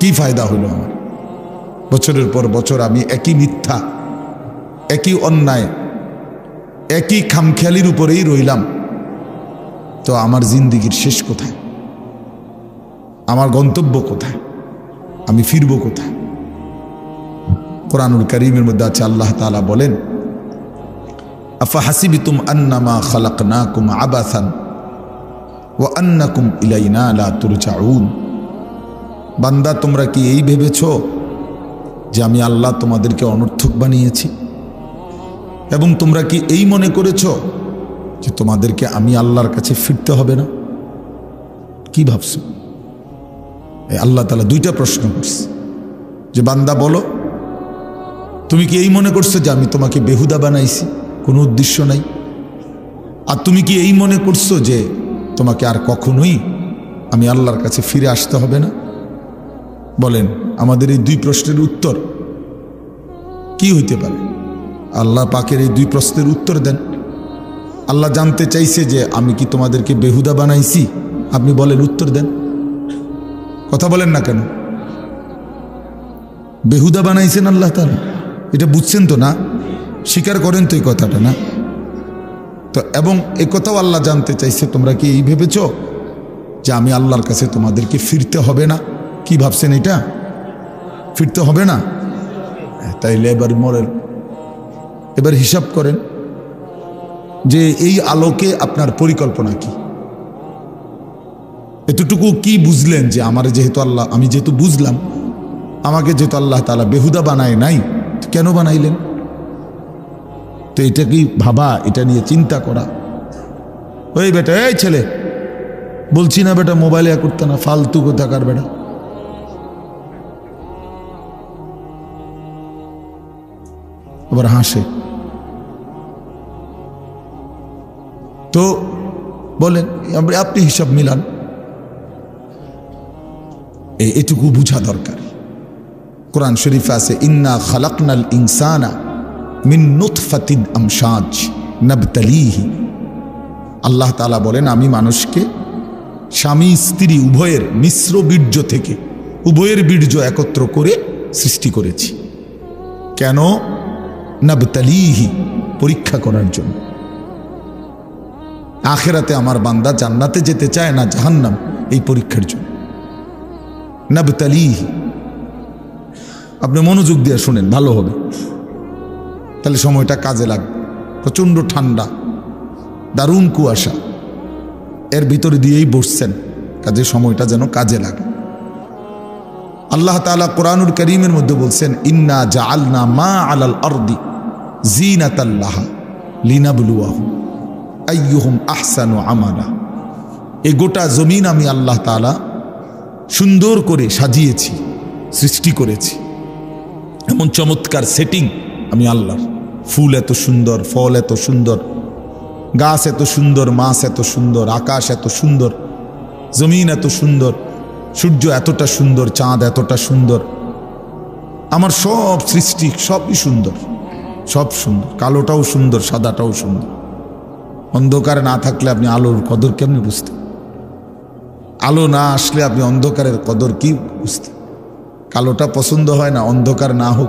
কি ফায়দা হলো আমার? বছরের পর বছর আমি একই মিথ্যা, একই অন্যায়, একই খামখেয়ালির উপরেই রইলাম। তো আমার জিন্দিগির শেষ কোথায়? আমার গন্তব্য কোথায়? আমি ফিরবো কোথায়? কোরআনুল করিমের মধ্যে আছে, আল্লাহ তাআলা বলেন, আফা হাসিবিতুম আন্নামা খালাক না কুম আবাসান ওয়া আন্নাকুম ইলাইনা লা তুরজাউন? বান্দা, তোমরা কি এই ভেবেছ যে আমি আল্লাহ তোমাদেরকে অনর্থক বানিয়েছি? এবং তোমরা কি এই মনে করেছ যে তোমাদেরকে আমি আল্লাহর কাছে ফিরতে হবে না? কি ভাবছ? আল্লাহ তালা দুইটা প্রশ্ন করছে। যে বান্দা, বলো, তুমি কি এই মনে করছ যে আমি তোমাকে বেহুদা বানাইছি? কোনো উদ্দেশ্য নাই। আর তুমি কি এই মনে করছ যে তোমাকে আর কখনোই আমি আল্লাহর কাছে ফিরে আসতে হবে না? বলেন, আমাদের এই দুই প্রশ্নের উত্তর কি হইতে পারে? আল্লাহ পাকের এই দুই প্রশ্নের উত্তর দেন। আল্লাহ জানতে চাইছে যে আমি কি তোমাদেরকে বেহুদা বানাইছি? আপনি বলেন, উত্তর দেন। কথা বলেন না কেন? বেহুদা বানাইছেন আল্লাহ তালা এটা বুঝছেন তো না? স্বীকার করেন তো এই কথাটা না? তো এবং এ কথাও আল্লাহ জানতে চাইছে, তোমরা কি এই ভেবেছ? যে আমি আল্লাহর কাছে তোমাদেরকে ফিরতে হবে না? কি ভাবছেন এটা? ফিরতে হবে না? হ্যাঁ, তাইলে এবার মরেন এবার হিসাব করেন যে এই আলোকে আপনার পরিকল্পনা কি। এতটুকু কি বুঝলেন যে আমার যেহেতু আল্লাহ আমি যেহেতু বুঝলাম আমাকে যেহেতু আল্লাহ তালা বেহুদা বানায় নাই কেন বানাইলেন? তো এটা কি ভাবা এটা নিয়ে চিন্তা করা? ওই বেটা এই ছেলে বলছি না বেটা মোবাইলে করতে না ফালতু কোথাকার বেটা? আবার হাসে। তো বলেন, আপনি হিসাব মিলান। এটুকু বুঝা দরকার। কোরআন শরীফ আছে, ইন্না খালাকনাল ইনসানা মিন নুতফাতিন আমসাজ নবতালিহি। আল্লাহ তাআলা বলেন, আমি মানুষকে, স্বামী, স্ত্রী, উভয়ের মিশ্র বীর্য থেকে উভয়ের বীর্য একত্র করে সৃষ্টি করেছি। কেন? নবতালিহি, পরীক্ষা করার জন্য। আখেরাতে আমার বান্দা জান্নাতে যেতে চায় না জাহান্নাম, এই পরীক্ষার জন্য। নবতালিহি। আপনি মনোযোগ দিয়ে শুনেন, ভালো হবে। তাহলে সময়টা কাজে লাগবে। প্রচণ্ড ঠান্ডা, দারুণ কুয়াশা। এর ভিতরে দিয়েই বসছেন। কাজে সময়টা যেন কাজে লাগে। আল্লাহ তাআলা কোরআনুল করিমের মধ্যে বলছেন, ইন্না জাআলনা মা আলাল আরদি জিনাতাল্লাহা লিনাবলুয়াহুম আইয়ুহুম আহসানু আমালা। এই গোটা জমিন আমি আল্লাহ তাআলা সুন্দর করে সাজিয়েছি, সৃষ্টি করেছি। এমন চমৎকার সেটিং আমি আল্লাহর। ফুল এত সুন্দর, ফল এত সুন্দর, গাছ এত সুন্দর, মাছ এত সুন্দর, আকাশ এত সুন্দর, জমিন এত সুন্দর। সূর্য এতটা সুন্দর, চাঁদ এতটা সুন্দর। আমার সব সৃষ্টি সবই সুন্দর, সব সুন্দর। কালোটাও সুন্দর, সাদাটাও সুন্দর। অন্ধকারে না থাকলে আপনি আলোর কদর কেমনি বুঝতে আলো না আসলে আপনি অন্ধকারের কদর কি বুঝতে কালোটা পছন্দ হয় না, অন্ধকার না হোক।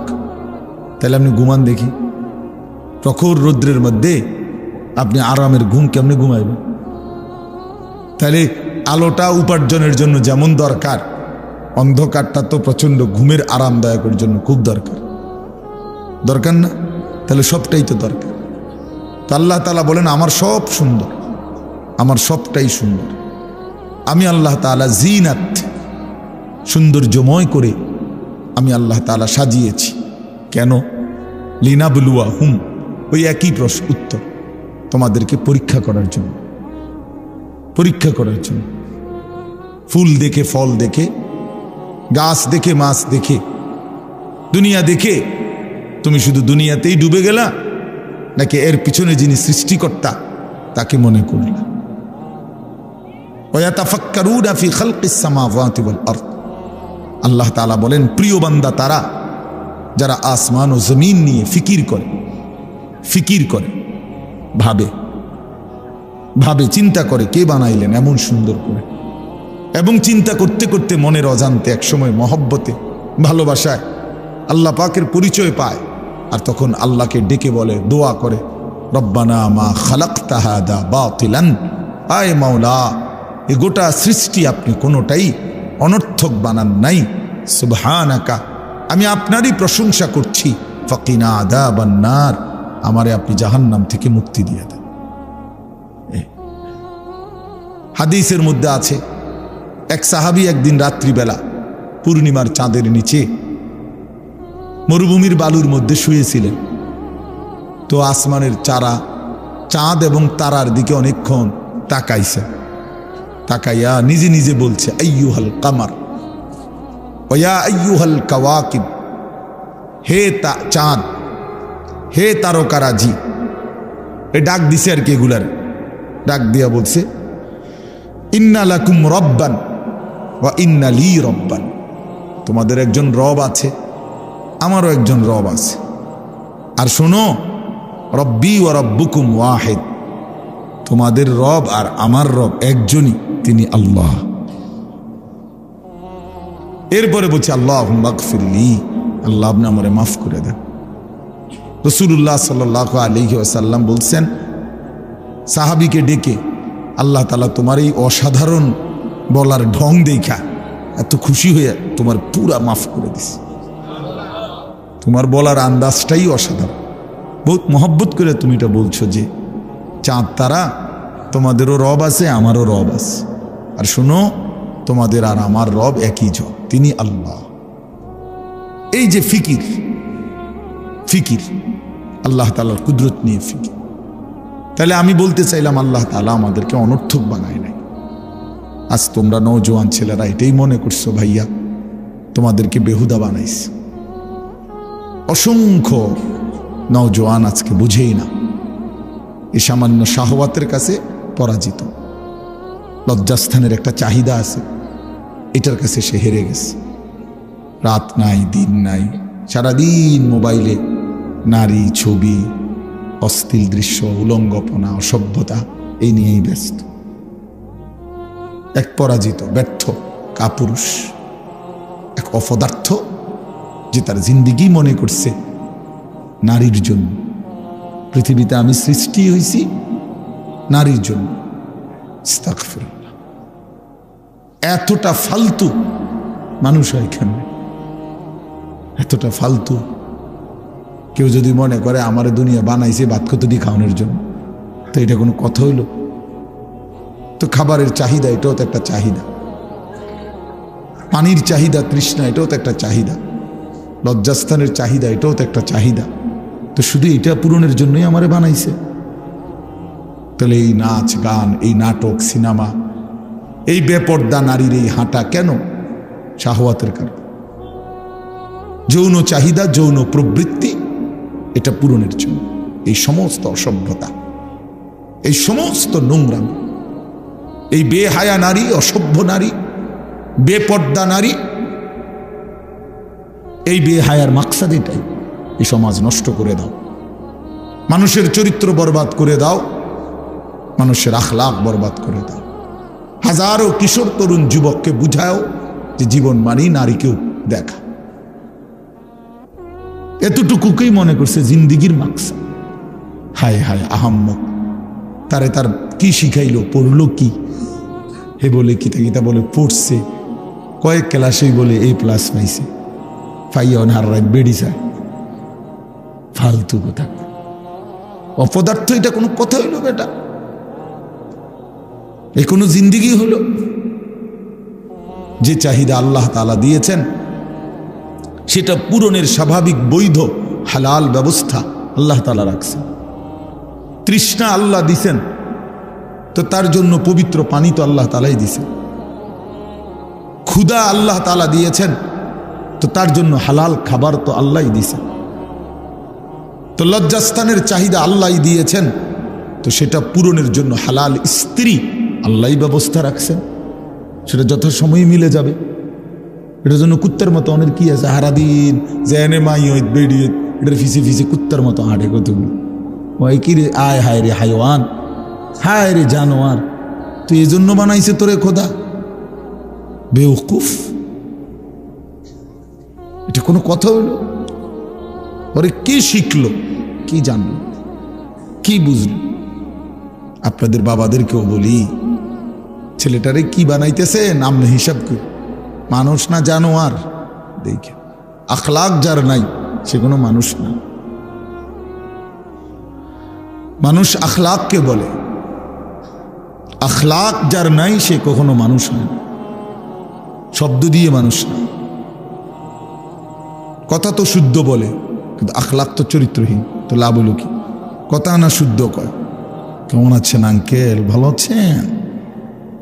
তাহলে আপনি ঘুমান দেখি। প্রখর রৌদ্রের মধ্যে আপনি আরামের ঘুম কেমনে ঘুমাইবেন? তাহলে আলোটা উপার্জনের জন্য যেমন দরকার, অন্ধকারটা তো প্রচণ্ড ঘুমের আরামদায়কের জন্য খুব দরকার। দরকার না? তাহলে সবটাই তো দরকার। তো আল্লাহ তালা বলেন, আমার সব সুন্দর, আমার সবটাই সুন্দর। আমি আল্লাহ তালা জিনাত, সৌন্দর্যময় করে আমি আল্লাহ তালা সাজিয়েছি। কেন? লিনাবলুয়া হুম ওই একই প্রশ্ন, উত্তর তোমাদেরকে পরীক্ষা করার জন্য। পরীক্ষা করার জন্য। ফুল দেখে, ফল দেখে, গাছ দেখে, মাছ দেখে। দুনিয়া দেখে, তুমি শুধু দুনিয়াতেই ডুবে গেলা, নাকি এর পিছনে যিনি সৃষ্টিকর্তা, তাকে মনে করলা? আল্লাহ বলেন, প্রিয় বান্দা তারা, যারা আসমান ও জমিন নিয়ে ফিকির করে ফিকির করে, ভাবে ভাবে চিন্তা করে কে বানাইলেন এমন সুন্দর করে। এবং চিন্তা করতে করতে মনের অজান্তে একসময় মহব্বতে, ভালোবাসায় আল্লাহ পাকের পরিচয় পায় আর তখন আল্লাহকে ডেকে বলে, দোয়া করে, রব্বানা মা খালাক তাহাদা বাতিলান। আয় মাওলা, এ গোটা সৃষ্টি আপনি কোনোটাই অনর্থক বানান নাই। সুবহানাকা, আমি আপনারই প্রশংসা করছি। ফকিনা আদা বান্নার আমারে আপনি জাহান্নাম থেকে মুক্তি দিয়ে দেন। হাদিসের মধ্যে আছে, এক সাহাবি একদিন রাত্রিবেলা পূর্ণিমার চাঁদের নিচে মরুভূমির বালুর মধ্যে শুয়েছিলেন। তো আসমানের চারা চাঁদ এবং তারার দিকে অনেকক্ষণ তাকাইছে। তাকাইয়া নিজে নিজে বলছে, আইয়ুহাল কামার ওয়া আইয়ুহাল কাওয়াকিব। হে তা চাঁদ, হে তারকারাজি। এ ডাক দিছে আর কি এগুলার। ডাক দিয়া বলছে ইন্না লাকুম রব্বান ওয়া ইন্না লি রব্বান। তোমাদের একজন রব আছে, আমারও একজন রব আছে। আর শোনো, রব্বি ও রব্বুকুম ওয়াহেদ। তোমাদের রব আর আমার রব একজনই, তিনি আল্লাহ। এরপরে বলছে আল্লাহ ফিরলি আল্লাহ আপনি আমারে মাফ করে দেন। রসুল্লাহ সাল আলহি আসাল্লাম বলছেন, সাহাবিকে ডেকে আল্লাহ তালা তোমার এই অসাধারণ বলার ঢং দেখা এত খুশি হয়ে তোমার পুরা মাফ করে দিছে। তোমার বলার আন্দাজটাই অসাধারণ। বহুত মহব্বত করে তুমি এটা বলছো যে চাঁদ তারা, তোমাদেরও রব আছে, আমারও রব আছে। আর শোনো, তোমাদের আর আমার রব একই জব তিনি আল্লাহ। এই যে ফিকির ফিকির, আল্লাহ তালার কুদরত নিয়ে ফিকির। তাহলে আমি বলতে চাইলাম, আল্লাহ তালা আমাদেরকে অনর্থক বানায় নাই। আজ তোমরা নৌজোয়ান ছেলেরা এটাই মনে করছ, ভাইয়া, তোমাদেরকে বেহুদা বানাইছে। অসংখ্য নওজোয়ান আজকে বুঝেই না, এ সামান্য শাহওয়াতের কাছে পরাজিত। লজ্জাস্থানের একটা চাহিদা আছে, এটার কাছে সে হেরে গেছে। রাত নাই, দিন নাই, সারাদিন মোবাইলে নারী, ছবি অস্থির দৃশ্য, উলঙ্গপনা, অসভ্যতা, এই নিয়েই ব্যস্ত। এক পরাজিত, ব্যর্থ, কাপুরুষ, এক অপদার্থ যে তার জিন্দিগি মনে করছে নারীর জন্য। পৃথিবীতে আমি সৃষ্টি হয়েছি নারীর জন্য। এতটা ফালতু মানুষ হয় এখানে এতটা ফালতু কেউ যদি মনে করে আমার দুনিয়া বানাইছে ভাত কতটি খাওয়ানোর জন্য, তো এটা কোনো কথা হইল? তো খাবারের চাহিদা এটাও তো একটা চাহিদা। পানির চাহিদা তৃষ্ণা এটাও তো একটা চাহিদা। লজ্জাস্থানের চাহিদা এটাও তো একটা চাহিদা। তো শুধু এটা পূরণের জন্যই আমারে বানাইছে। তাহলে এই নাচ, গান, এই নাটক, সিনেমা, এই বেপর্দা নারীর এই হাঁটা কেন শাহওয়াতের কারণ? যৌন চাহিদা, যৌন প্রবৃত্তি এটা পূরণের জন্য। এই সমস্ত অসভ্যতা, এই সমস্ত নোংরামি, এই বেহায়া নারী, অসভ্য নারী, বেপর্দা নারী, এই বেহায়ার মাকসাদ এটাই। এই সমাজ নষ্ট করে দাও। মানুষের চরিত্র বরবাদ করে দাও। মানুষের আখলাখ বরবাদ করে দাও। হাজারো কিশোর তরুণ যুবককে বুঝাও যে জীবন মানেই নারীকেও দেখা। এতটুকুকেই মনে করছে জিন্দিগির মাকসা হায় হায় আহাম্মক। তারে তার কি শিখাইলো, পড়ল কি? হে বলে কিতা কিতা বলে পড়ছে। কয়েক ক্লাসেই বলে এ প্লাস পাইছে। পাইয়া অনার রাত বেড়ি যায়। ফালতু কথা। অপদার্থ এটা কোনো কথা হইল বেটা। এ কোনো জিন্দিগি হলো যে চাহিদা আল্লাহ তালা দিয়েছেন সেটা পূরণের স্বাভাবিক বৈধ, হালাল ব্যবস্থা আল্লাহ তালা রাখছেন। তৃষ্ণা আল্লাহ দিছেন, তো তার জন্য পবিত্র পানি তো আল্লাহ তালাই দিছেন। ক্ষুদা আল্লাহ তালা দিয়েছেন, তো তার জন্য হালাল খাবার তো আল্লাহ দিছেন। তো লজ্জাস্থানের চাহিদা আল্লাহ দিয়েছেন, তো সেটা পূরণের জন্য হালাল স্ত্রী আল্লাহ ব্যবস্থা রাখছেন। সেটা যথাসময়ে মিলে যাবে। এটার জন্য কুত্তার মতো অনেক কি আছে? হারাদিন জেনে মাই হইত বেড়িয়ে এটার ফিসে ফিসে কুত্তার মতো হাঁটে কতগুলো? ওই কি রে? আয় হায় রে হাইওয়ান, হায় রে জানোয়ার, তুই এই জন্য বানাইছে তোরে খোদা? বেউকুফ এটা কোনো কথা হইল? ওরে কি শিখলো? কি জানলো? কি বুঝলো? আপনাদের বাবাদেরকেও বলি, ছেলেটারে কি বানাইতেছে নাম হিসাব কি মানুষ না জানোয়ার। দেখে। আখলাক যার নাই, সে কোনো মানুষ না। মানুষ আখলাককে বলে। আখলাক যার নাই, সে কখনো মানুষ নয় শব্দ দিয়ে মানুষ না। কথা তো শুদ্ধ বলে, কিন্তু আখলাক তো চরিত্রহীন, তো লাভ হলো কি? কথা না শুদ্ধ কয়। কেমন আছেন আঙ্কেল ভালো আছেন?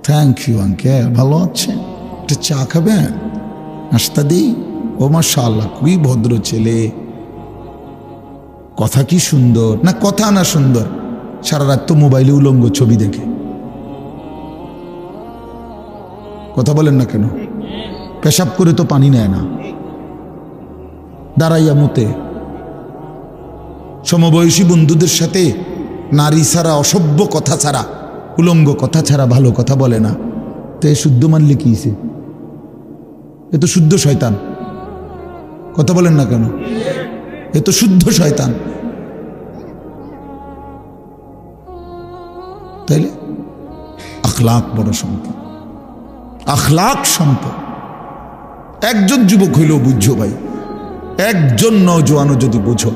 থ্যাংক ইউ আঙ্কেল ভালো আছেন? একটা চা খাবেন? নাস্তা দিই? ও মাশা আল্লাহ খুবই ভদ্র ছেলে। কথা কি সুন্দর? না, কথা না সুন্দর। সারা রাত তো মোবাইলে উলঙ্গ ছবি দেখে। কথা বলেন না কেন? পেশাব করে তো পানি নেয় না। দাঁড়াইয়া মতে। সমবয়সী বন্ধুদের সাথে নারী ছাড়া অসভ্য কথা ছাড়া, উলঙ্গ কথা ছাড়া ভালো কথা বলে না। তো এ শুদ্ধ মানলে কি হইছে? এ তো শুদ্ধ শয়তান। কথা বলেন না কেন? এ তো শুদ্ধ শয়তান। তাইলে? আখলাক বড় সম্পদ। আখলাক সম্পদ। একজন যুবক হইলেও বুঝছ ভাই, একজন নজওয়ানও যদি বুঝো,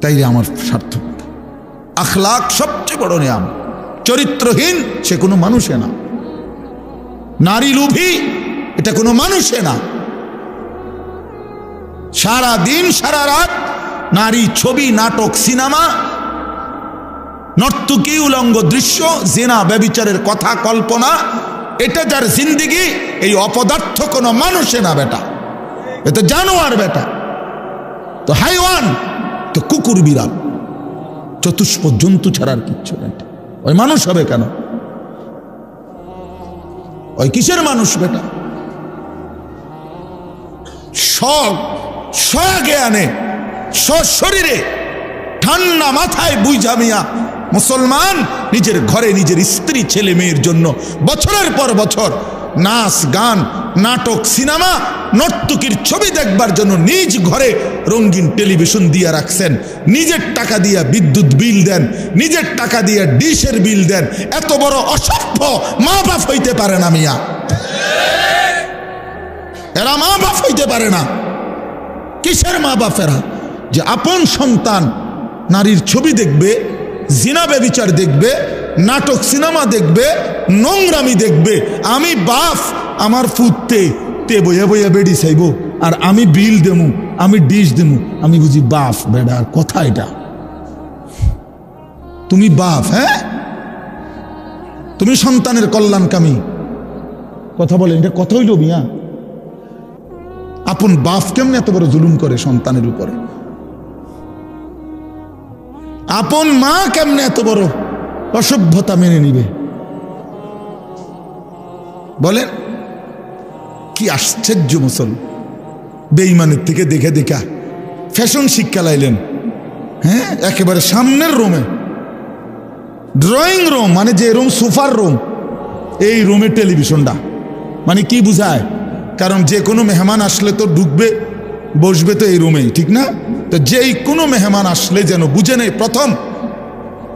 তাইলে আমার সার্থকতা। আখলাক সবচেয়ে বড় নিয়াম। চরিত্রহীন সে কোনো মানুষে না। নারী লোভী, এটা কোনো মানুষে না। সারা দিন, সারা রাত নারী ছবি, নাটক, সিনেমা, নর্তকী, উলঙ্গ দৃশ্য, জেনা, ব্যবিচারের কথা, কল্পনা, এটা যার জিন্দিগি, এই অপদার্থ কোনো মানুষে না বেটা। এ তো জানোয়ার বেটা, তো হাইওয়ান, তো কুকুর বিড়াল। চতুষ্প জন্তু ছাড়ার কিচ্ছু নেই। ওই মানুষ হবে কেন? ওই কিসের মানুষ বেটা? সব স্বজ্ঞানে শরীরে ঠান্ডা মাথায় বুঝা মিয়া। মুসলমান নিজের ঘরে নিজের স্ত্রী, ছেলে মেয়ের জন্য বছরের পর বছর নাচ, গান, নাটক, সিনেমা, নর্তকীর ছবি দেখবার জন্য নিজ ঘরে রঙিন টেলিভিশন দিয়ে রাখছেন। নিজের টাকা দিয়া বিদ্যুৎ বিল দেন, নিজের টাকা দিয়ে ডিশের বিল দেন। এত বড় অসভ্য মা বাপ হইতে পারে না মিয়া। এরা মা বাপ হইতে পারে না। কিসের মা বাপেরা যে আপন সন্তান নারীর ছবি দেখবে জিনা ব্যবিচার দেখবে, নাটক, সিনেমা দেখবে, নোংরামি দেখবে। আমি বাপ আমার ফুটতে, তে বইয়া বইয়া বেডি চাইব, আর আমি বিল দেমু, আমি ডিশ দেমু। আমি বুঝি বাপ বেডার কথা এটা। তুমি বাপ হ্যাঁ? তুমি সন্তানের কল্যাণকামী। কথা বলেন, এটা কথা হইল মিয়া। আপন বাপ কেমনে এত বড় জুলুম করে সন্তানের উপরে? আপন মা কেমনে এত বড় অসভ্যতা মেনে নিবে? বলেন, কি আশ্চর্য মুসল। বেইমানের থেকে দেখে দেখা, ফ্যাশন শিক্ষা লাইলেন। হ্যাঁ একেবারে সামনের রুমে। ড্রয়িং রুম মানে যে রুম, সোফার রুম, এই রুমে টেলিভিশনটা। মানে কি বুঝায়? কারণ যে কোনো মেহমান আসলে তো ঢুকবে বসবে তো এই রুমেই ঠিক না? তো যেই কোনো মেহমান আসলে যেন বুঝে নেই প্রথম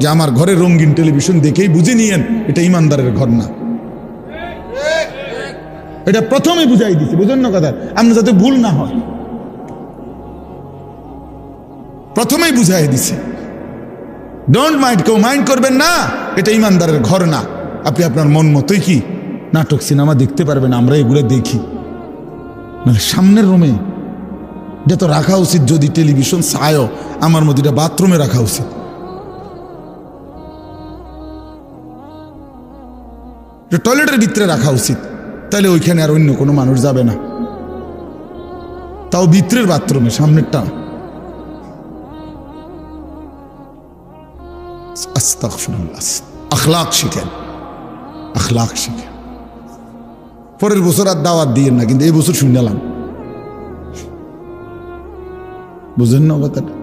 যে আমার ঘরে রঙিন টেলিভিশন দেখেই বুঝে নিয়েন, এটা ইমানদারের ঘর না। এটা প্রথমে বুঝাই দিছে, বুঝেন না কথা? আমরা যাতে ভুল না হয়। প্রথমেই বুঝাই দিছে। ডোন্ট মাইন্ড কেউ মাইন্ড করবেন না, এটা ইমানদারের ঘর না। আপনি আপনার মন মতোই কি? নাটক, সিনেমা দেখতে পারবেন, আমরা এগুলো দেখি। মানে সামনের রুমে এটা তো রাখা উচিত যদি টেলিভিশন চায়ও আমার মধ্যে এটা বাথরুমে রাখা উচিত। টয়লেটের ভিতরে রাখা উচিত। তাহলে ওইখানে আর অন্য কোনো মানুষ যাবে না। তাও ভিতরের বাথরুমে, সামনেরটা। আখলাক শিখেন। আখলাক শিখেন। পরের বছর আর দাওয়াত দিয়েন না, কিন্তু এই বছর শুনলাম। বুঝেন না কথাটা?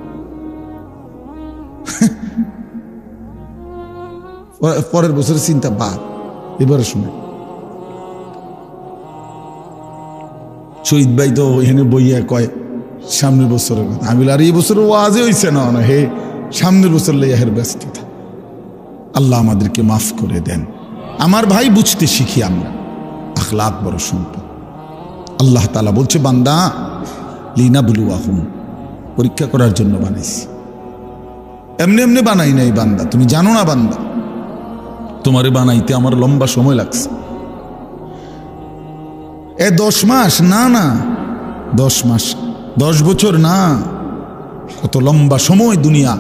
পরের বছরের চিন্তা বাদ। এবারে শুনে শহীদ ভাই তো এখানে বইয়া কয়, সামনের বছরের কথা। আমি আর, এই বছর ওয়াজে হইছে না না, হে, সামনের বছর লইয়া হের ব্যস্ততা। আল্লাহ আমাদেরকে মাফ করে দেন। আমার ভাই বুঝতে শিখি আমরা। আখলাক বড় সম্পদ। আল্লাহ তালা বলছে, বান্দা লিনা বুলু আহুম পরীক্ষা করার জন্য বানাইছি। এমনি এমনি বানাই নাই বান্দা, তুমি জানো না বান্দা। তোমারে বানাইতে আমার লম্বা সময় লাগছে। এ দশ মাস, না না, দশ মাস, দশ বছর, না, কত লম্বা সময় দুনিয়া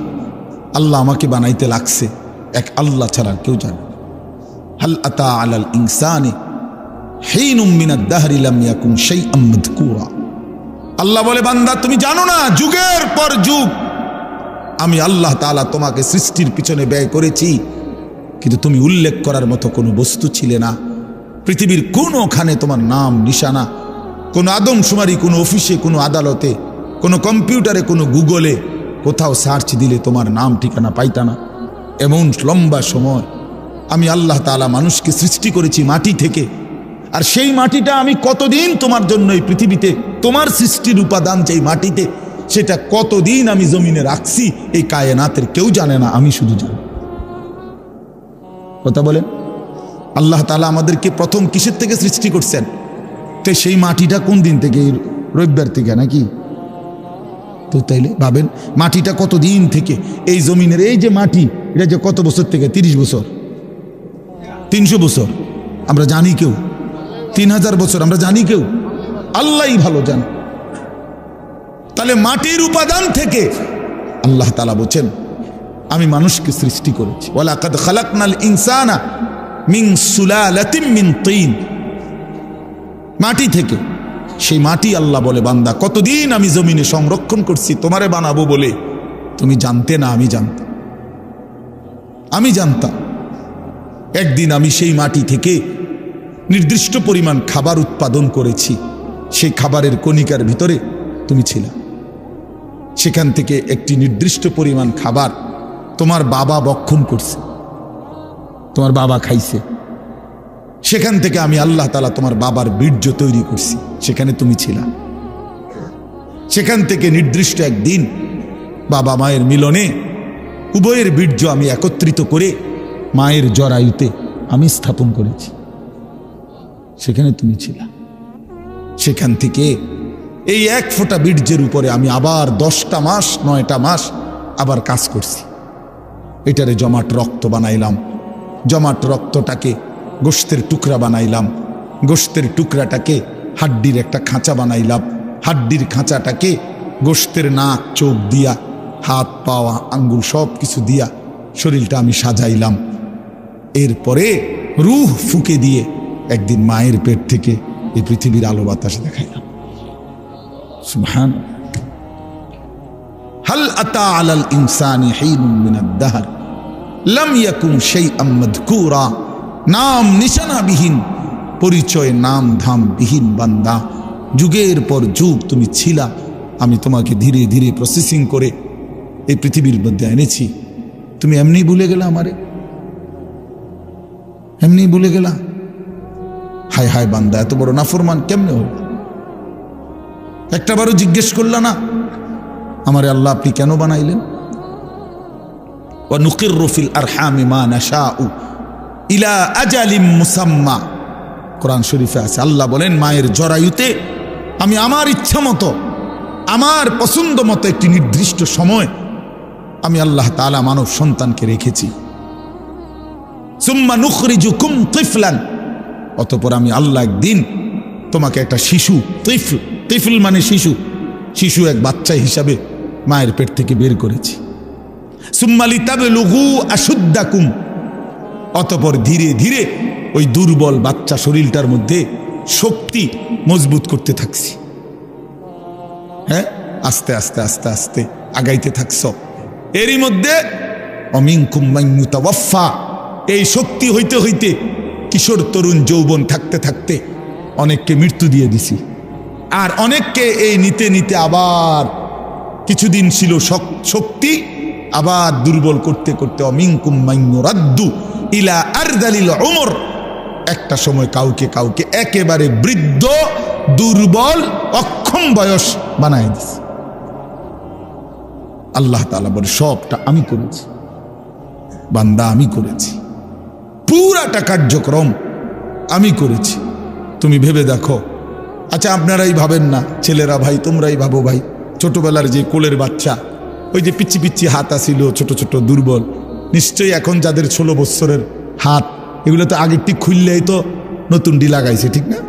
আল্লাহ আমাকে বানাইতে লাগছে, এক আল্লাহ ছাড়া কেউ জানে। হাল আতা আলাল ইনসানে, হেইনুম মিনাদ দাহরি লাম ইয়াকুন শাইআম মাযকুরা আল্লাহ বলে, বান্দা, তুমি জানো না, যুগের পর যুগ। আমি আল্লাহ তাআলা তোমাকে সৃষ্টির পিছনে ব্যয় করেছি, কিন্তু তুমি উল্লেখ করার মতো কোনো বস্তু ছিলে না। পৃথিবীর কোনোখানে তোমার নাম নিশানা, কোনো আদমশুমারি, কোনো অফিসে, কোনো আদালতে, কোনো কম্পিউটারে, কোনো গুগলে কোথাও সার্চ দিলে তোমার নাম, ঠিকানা পাইতা না। এমন লম্বা সময় আমি আল্লাহ তাআলা মানুষকে সৃষ্টি করেছি মাটি থেকে আর সেই মাটিটা আমি কতদিন তোমার জন্য এই পৃথিবীতে, তোমার সৃষ্টির উপাদান যেই মাটিতে, সেটা কতদিন আমি জমিনে রাখছি, এই কায়নাতের কেউ জানে না, আমি শুধু জানি। কথা বলেন? আল্লাহ তালা আমাদেরকে প্রথম কিসের থেকে সৃষ্টি করছেন? তো সেই মাটিটা কোন দিন থেকে রবিবার থেকে নাকি? তো তাইলে ভাবেন, মাটিটা কত দিন থেকে, এই জমিনের এই যে মাটি, এটা যে কত বছর থেকে? তিরিশ বছর? তিনশো বছর? আমরা জানি কেউ। তিন হাজার বছর, আমরা জানি কেউ। আল্লাহই ভালো জান। তাহলে মাটির উপাদান থেকে আল্লাহ তালা বলছেন, আমি মানুষকে সৃষ্টি করেছি। খালাকনাল ইনসানা মিন তিন। মাটি থেকে, সেই মাটি আল্লাহ বলে, বান্দা, কতদিন আমি জমিনে সংরক্ষণ করছি, তোমারে বানাবো বলে? তুমি জানতে না, আমি জানতাম। আমি জানতাম। একদিন আমি সেই মাটি থেকে নির্দিষ্ট পরিমাণ খাবার উৎপাদন করেছি। সেই খাবারের কণিকার ভিতরে তুমি ছিলা। সেখান থেকে একটি নির্দিষ্ট পরিমাণ খাবার তোমার বাবা বক্ষণ করছে। তোমার বাবা খাইছে। সেখান থেকে আমি আল্লাহ তালা তোমার বাবার বীর্য তৈরি করছি। সেখানে তুমি ছিলা। সেখান থেকে নির্দিষ্ট একদিন বাবা মায়ের মিলনে উভয়ের বীর্য আমি একত্রিত করে মায়ের জরায়ুতে আমি স্থাপন করেছি। সেখানে তুমি ছিলা। সেখান থেকে এই এক ফোঁটা বীর্যের উপরে আমি আবার দশটা মাস, নয়টা মাস আবার কাজ করছি। এটারে জমাট রক্ত বানাইলাম। জমাট রক্তটাকে গোস্তের টুকরা বানাইলাম। গোস্তের টুকরাটাকে হাড্ডির একটা খাঁচা বানাইলাম। হাড্ডির খাঁচাটাকে গোস্তের নাক, চোখ দিয়া, হাত, পাওয়া, আঙ্গুল সব কিছু দিয়া শরীরটা আমি সাজাইলাম। এরপরে রুহ ফুকে দিয়ে একদিন মায়ের পেট থেকে এই পৃথিবীর আলো বাতাস দেখাইলাম। সুবহান। হাল আতা আলাল ইনসানি হিনুম মিনাদ দাহর, লাম পরিচয় নাম ধাম বিহীন বান্দা, যুগের পর যুগ তুমি ছিলা, আমি তোমাকে ধীরে ধীরে প্রসেসিং করে এই পৃথিবীর মধ্যে এনেছি। তুমি এমনি ভুলে গেলা আমারে? এমনি ভুলে গেলা? হায় হায় বান্দা, এত বড় নাফরমান কেমনে হল? একটাবারও জিজ্ঞেস করল না? আমারে আল্লাহ আপনি কেন বানাইলেন? নুকির রফিল আর কোরআন শরীফে আছে, আল্লাহ বলেন, মায়ের জরায়ুতে আমি আমার ইচ্ছা মতো, আমার পছন্দ মতো একটি নির্দিষ্ট সময় আমি আল্লাহ তালা মানব সন্তানকে রেখেছি। সুম্মা নুখরিজু কুম তিফলান অতপর আমি আল্লাহ একদিন তোমাকে একটা শিশু তিফল তিফল মানে শিশু শিশু এক বাচ্চা হিসাবে মায়ের পেট থেকে বের করেছি। সুম্মালি তাবে লঘু আশুদ্দাকুম। অতপর ধীরে ধীরে ওই দুর্বল বাচ্চা শরীরটার মধ্যে শক্তি মজবুত করতে থাকছি। হ্যাঁ? আস্তে আস্তে আস্তে আস্তে আগাইতে থাকছ। এরই মধ্যে অমিংকুম্মাইয়ুতাওয়াফা এই শক্তি হইতে হইতে কিশোর তরুণ যৌবন থাকতে থাকতে অনেককে মৃত্যু দিয়ে দিছি। আর অনেককে এই নিতে নিতে আবার কিছুদিন ছিল শক- শক্তি, আবার দুর্বল করতে করতে অমিংকুম রাদ্দু ইলা আরদালিল ওমর একটা সময় কাউকে কাউকে একেবারে বৃদ্ধ, দুর্বল, অক্ষম বয়স বানাই দিছে। আল্লাহ তালা বলে, সবটা আমি করেছি। বান্দা আমি করেছি। পুরাটা কার্যক্রম আমি করেছি। তুমি ভেবে দেখো। আচ্ছা আপনারাই ভাবেন না, ছেলেরা ভাই, তোমরাই ভাবো ভাই। ছোটবেলার যে কোলের বাচ্চা, ওই যে পিচ্ছি পিচ্ছি হাত আসিল ছোট ছোট দুর্বল। নিশ্চয়ই এখন যাদের ষোলো বৎসরের হাত, এগুলো তো আগের ঠিক খুললেই তো নতুন ডি লাগাইছে, ঠিক না।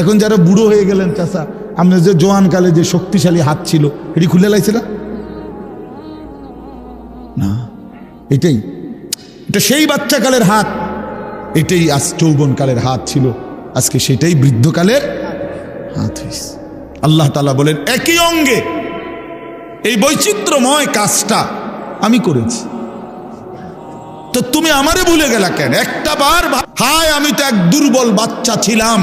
এখন যারা বুড়ো হয়ে গেলেন চাষা আপনার যে জোয়ান কালে যে শক্তিশালী হাত ছিল, এটি খুলে লাইছে না? না, এটাই, এটা সেই বাচ্চাকালের হাত, এটাই আজ যৌবনকালের হাত ছিল, আজকে সেটাই বৃদ্ধকালের হাত হয়েছে আল্লাহ তালা বলেন, একই অঙ্গে এই বৈচিত্র্যময় কাজটা আমি করেছি। তো তুমি আমারে ভুলে গেলা কেন? একটা বার হায়, আমি তো এক দুর্বল বাচ্চা ছিলাম,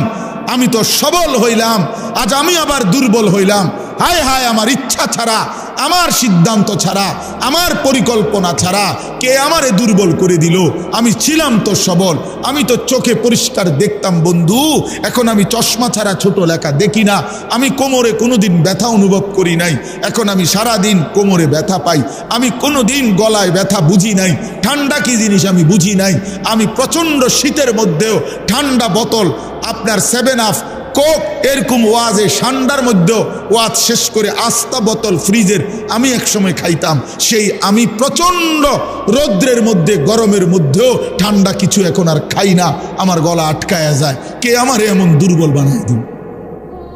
আমি তো সবল হইলাম, আজ আমি আবার দুর্বল হইলাম, হায় হায়, আমার ইচ্ছা ছাড়া আমার সিদ্ধান্ত ছাড়া, আমার পরিকল্পনা ছাড়া কে আমারে দুর্বল করে দিল? আমি ছিলাম তো সবল, আমি তো চোখে পরিষ্কার দেখতাম বন্ধু, এখন আমি চশমা ছাড়া ছোট লেখা দেখি না, আমি কোমরে কোনোদিন ব্যথা অনুভব করি নাই, এখন আমি সারা দিন কোমরে ব্যথা পাই, আমি কোনো দিন গলায় ব্যথা বুঝি নাই, ঠান্ডা কি জিনিস আমি বুঝি নাই, আমি প্রচণ্ড শীতের মধ্যেও ঠান্ডা বোতল, আপনার সেভেন আফ কোক এরকম ওয়াজে ঠান্ডার মধ্যেও ওয়াজ শেষ করে আস্তা বোতল ফ্রিজের আমি একসময় খাইতাম। সেই আমি প্রচণ্ড রৌদ্রের মধ্যে, গরমের মধ্যেও ঠান্ডা কিছু এখন আর খাই না। আমার গলা আটকায়া যায়। কে আমার এমন দুর্বল বানায় দিন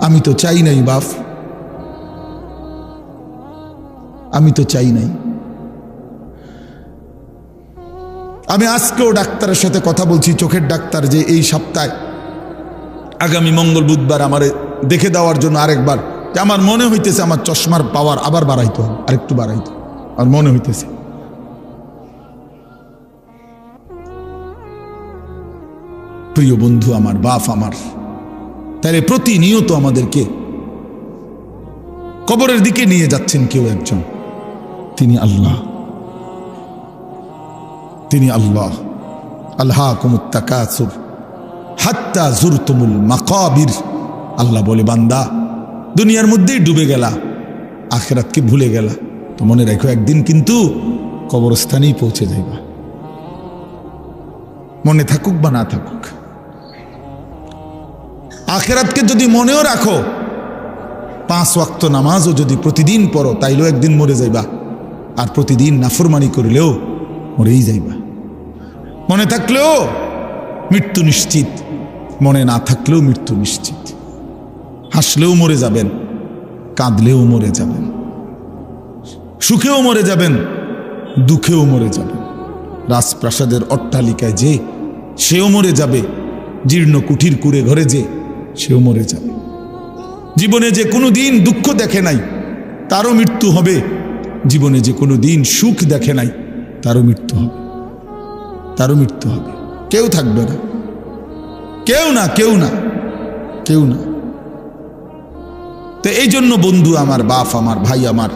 আমি তো চাই নাই বাপ। আমি তো চাই নাই। আমি আজকেও ডাক্তারের সাথে কথা বলছি, চোখের ডাক্তার যে এই সপ্তাহে আগামী মঙ্গল বুধবার আমার দেখে দেওয়ার জন্য আরেকবার। যে আমার মনে হইতেছে আমার চশমার পাওয়ার আবার বাড়াইতে হবে, আরেকটু বাড়াইতে। আমার মনে হইতেছে। প্রিয় বন্ধু, আমার বাপ আমার তাহলে প্রতিনিয়ত আমাদেরকে কবরের দিকে নিয়ে যাচ্ছেন কেউ একজন। তিনি আল্লাহ। তিনি আল্লাহ। আল্লাহ কুমুত্তাকাসুর হাত্তা জুরতুমুল মাকাবির। আল্লাহ বলে, বান্দা, দুনিয়ার মধ্যেই ডুবে গেলা, আখেরাতকে ভুলে গেলা। তো মনে রাখো, একদিন কিন্তু কবরস্থানেই পৌঁছে যাইবা। মনে থাকুক বা না থাকুক, আখেরাতকে যদি মনেও রাখো, পাঁচ ওয়াক্ত নামাজও যদি প্রতিদিন পড়ো, তাইলেও একদিন মরে যাইবা। আর প্রতিদিন নাফরমানি করিলেও মরেই যাইবা। মনে থাকলেও মৃত্যু নিশ্চিত। মনে না থাকলেও মৃত্যু নিশ্চিত। হাসলেও মরে যাবেন, কাঁদলেও মরে যাবেন, সুখেও মরে যাবেন, দুঃখেও মরে যাবেন। রাজপ্রাসাদের অট্টালিকায় যে সেও মরে যাবে, জীর্ণ কুঠির কুড়ে ঘরে যে সেও মরে যাবে। জীবনে যে কোনো দিন দুঃখ দেখে নাই, তারও মৃত্যু হবে। জীবনে যে কোনো দিন সুখ দেখে নাই, তারও মৃত্যু হবে। তারও মৃত্যু হবে। কেউ থাকবে না। কেউ না কেউ না কেউ না। তো এই জন্য বন্ধু আমার বাপ, আমার ভাই, আমার,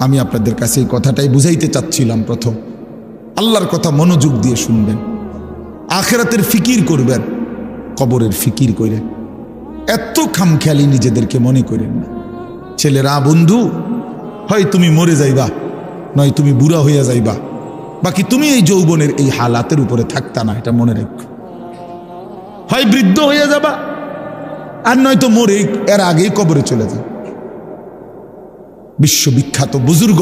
আমি আপনাদের কাছে এই কথাটাই বুঝাইতে চাচ্ছিলাম প্রথম। আল্লাহর কথা মনোযোগ দিয়ে শুনবেন। আখেরাতের ফিকির করবেন, কবরের ফিকির করেন এত খামখেয়ালি নিজেদেরকে মনে করেন না। ছেলেরা, বন্ধু, হয় তুমি মরে যাইবা, নয় তুমি বুড়া হইয়া যাইবা। বাকি তুমি এই যৌবনের এই হালাতের উপরে থাকতা না, এটা মনে রেখো। হয় বৃদ্ধ হয়ে যাবা, আর নয়তো মরে এর আগেই কবরে চলে যাবে বিশ্ববিখ্যাত বুজুর্গ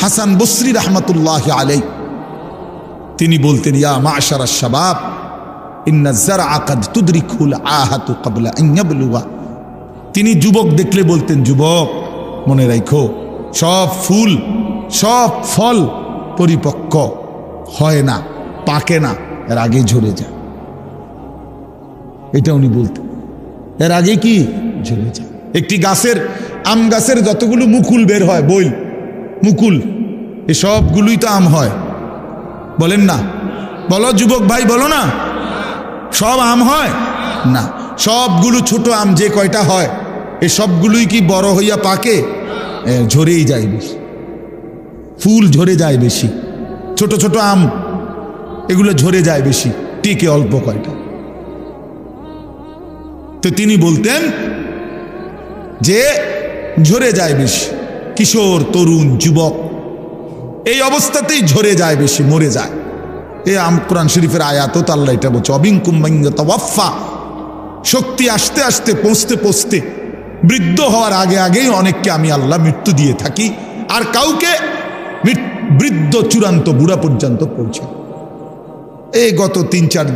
হাসান বসরি রহমতুল্লাহ আলাই তিনি বলতেন, ইয়া শাবাব আহাতু কাবলা আইয়াবলুয়া তিনি যুবক দেখলে বলতেন, যুবক, মনে রাখো সব ফুল, সব ফল পরিপক্ক, হয় না, পাকে না, এর আগে ঝরে যায়। এটা উনি বলতেন এর আগে কি? ঝরে যায়। একটি গাছের, আম গাছের যতগুলো মুকুল বের হয়, বইল, মুকুল, এ সবগুলোই তো আম হয়। বলেন না। বলো যুবক ভাই, বলো না। সব আম হয়? না। সবগুলো ছোট আম যে কয়টা হয়, এ সবগুলোই কি বড় হইয়া পাকে? ঝরেই যায় বেশি। ফুল ঝরে যায় বেশি। ছোট ছোট আম, এগুলো ঝরে যায় বেশি। টিকে অল্প কয়টা। তো তিনি বলতেন যে, ঝরে যায় বেশি। কিশোর, তরুণ, যুবক, এই অবস্থাতেই ঝরে যায় বেশি, মরে যায়। এ আম, কোরআন শরীফের আয়াত তো আল্লাহ এটা বলছে অবিংকুম্বাফা শক্তি আসতে আসতে পৌঁছতে পৌঁছতে বৃদ্ধ হওয়ার আগে আগেই অনেককে আমি আল্লাহ মৃত্যু দিয়ে থাকি, আর কাউকে বৃদ্ধ চূড়ান্ত বুড়া পর্যন্ত পৌঁছে। এই গত তিন, চার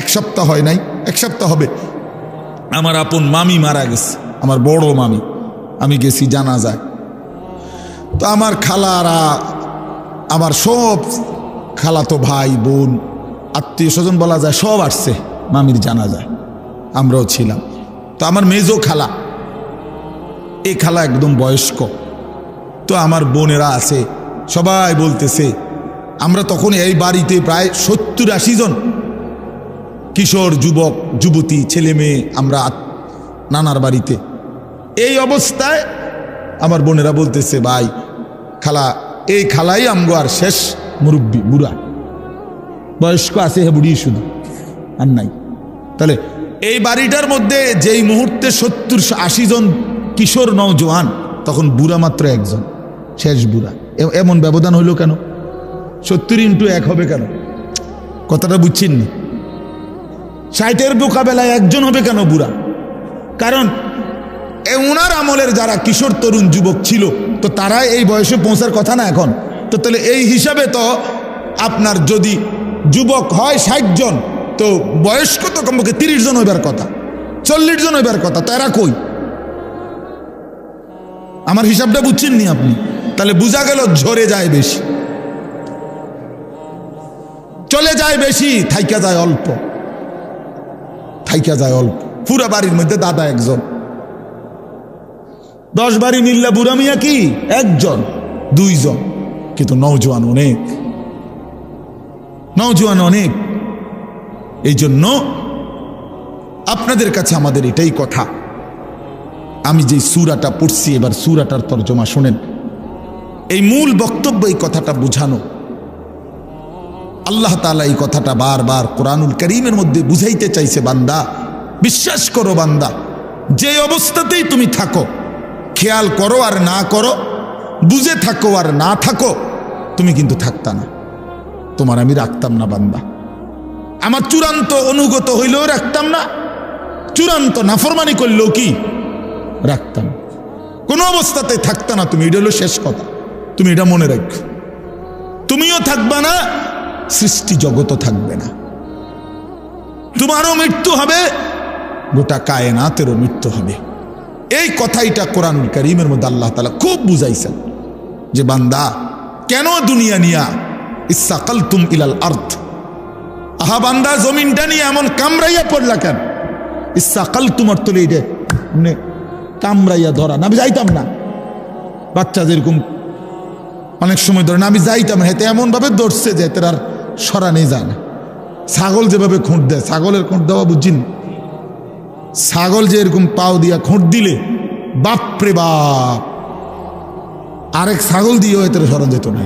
এক সপ্তাহ হয় নাই, এক সপ্তাহ হবে। আমার আপন মামি মারা গেছে, আমার বড় মামি। আমি গেছি জানা যায় তো আমার খালারা, আমার সব খালাতো ভাই, বোন, আত্মীয় স্বজন বলা যায়, সব আসছে মামির জানা যায় আমরাও ছিলাম। তো আমার মেজো খালা এই খালা একদম বয়স্ক। তো আমার বোনেরা আছে, সবাই বলতেছে, আমরা তখন এই বাড়িতে প্রায় সত্তর আশি জন কিশোর যুবক, যুবতী, ছেলে মেয়ে, আমরা নানার বাড়িতে। এই অবস্থায় আমার বোনেরা বলতেছে, ভাই, খালা, এই খালাই আমগো আর শেষ মুরব্বী, বুড়া। বয়স্ক আছে হে বুড়ি শুধু, আর নাই। তাহলে এই বাড়িটার মধ্যে যেই মুহূর্তে সত্তর আশি জন কিশোর নওজোয়ান তখন বুড়া মাত্র একজন, শেষ বুড়া। এমন ব্যবধান হইল কেন? সত্তর ইন্টু এক হবে কেন? কথাটা বুঝছেন নি? ষাটের মোকাবেলায় একজন হবে কেন বুড়া? কারণ এ উনার আমলের যারা কিশোর তরুণ যুবক ছিল, তো তারা এই বয়সে পৌঁছার কথা না এখন। তো তাহলে এই হিসাবে তো আপনার যদি যুবক হয় ষাট জন, তো বয়স্ক তো কমপক্ষে তিরিশ জন হইবার কথা, চল্লিশ জন হইবার কথা, তো এরা কই? আমার হিসাবটা বুঝছেন নি আপনি? তাহলে বোঝা গেল ঝরে যায় বেশি। চলে যায় বেশি, থাইকা যায় অল্প। থাইকা যায় অল্প। পুরা বাড়ির মধ্যে দাদা একজন। দশ বাড়ি মিললে বুড়া মিয়া কি? একজন, দুইজন। কিন্তু নৌজওয়ান অনেক। নৌজওয়ান অনেক। এই জন্য আপনাদের কাছে আমাদের এটাই কথা। আমি যে সুরাটা পড়ছি, এবার সুরাটার তর্জমা শোনেন। এই মূল বক্তব্য এই কথাটা বুঝানো। আল্লাহ তালা এই কথাটা বারবার কোরআনুল করিমের মধ্যে বুঝাইতে চাইছে, বান্দা। বিশ্বাস করো, বান্দা। যে অবস্থাতেই তুমি থাকো, খেয়াল করো আর না করো, বুঝে থাকো আর না থাকো, তুমি কিন্তু থাকতা না। তোমার আমি রাখতাম না, বান্দা। আমার চূড়ান্ত অনুগত হইলেও রাখতাম না, চূড়ান্ত নাফরমানি করলেও কি? রাখতাম। কোনো অবস্থাতে থাকতা না তুমি, এটা হলো শেষ কথা। তুমি এটা মনে রাখো। তুমিও থাকবা না সৃষ্টি জগতও থাকবে না। তোমারও মৃত্যু হবে, গোটা কায়নাতেরও মৃত্যু হবে। এই কথাইটা কোরআন করিমের মধ্যে আল্লাহ তালা খুব বুঝাইছেন যে, বান্দা, কেন দুনিয়া নিয়া ইসাকাল তুম ইলাল আর্থ আহা বান্দা, জমিনটা নিয়ে এমন কামড়াইয়া পড়লা কেন? ইসাকাল তোমার তোলে এটা মানে কামড়াইয়া ধরা। না, আমি যাইতাম না। বাচ্চা যেরকম অনেক সময় ধরে, না, আমি যাইতাম হেতে এমনভাবে দৌড়ছে যে তার আর সরা নেই যায় না ছাগল যেভাবে খুঁট দেয়, ছাগলের খুঁট দেওয়া বুঝিন। ছাগল যে এরকম পাও দিয়া খুঁট দিলে, বাপরে বাপ! আরেক ছাগল দিয়েও এতে সরা যেত না।